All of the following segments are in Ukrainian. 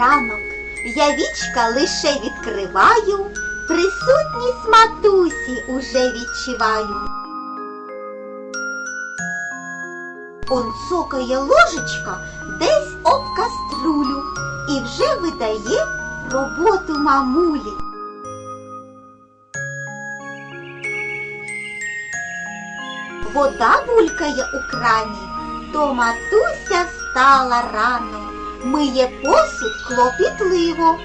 ранок. Я вічка лише відкриваю, присутність матусі уже відчуваю. Он цокає ложечка десь об каструлю і вже видає роботу мамулі. Вода булькає у крані, то матуся встала рано, миє посуд клопітливо.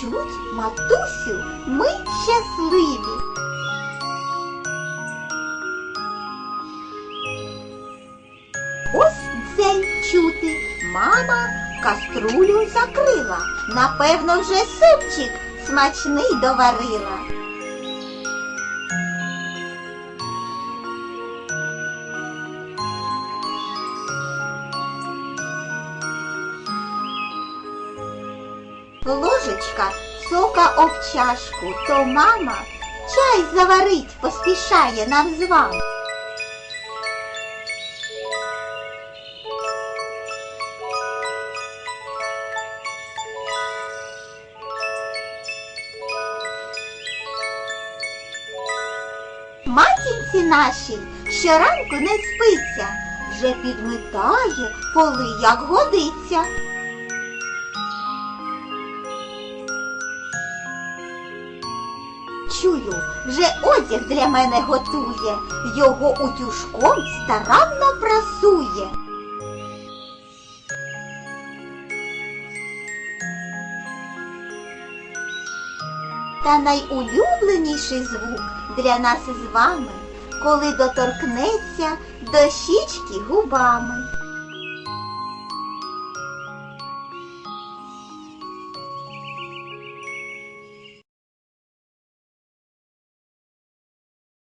Чуть, матусю, ми щасливі. Ось дзень чути. Мама каструлю закрила. Напевно, вже супчик смачний доварила. Ложечка сока об чашку, то мама чай заварить поспішає навзвам. Матінці нашій щоранку не спиться, вже підмитає поли, як годиться. Чую, вже одяг для мене готує, його утюжком старанно прасує. Та найулюбленіший звук для нас із вами, коли доторкнеться до щічки губами.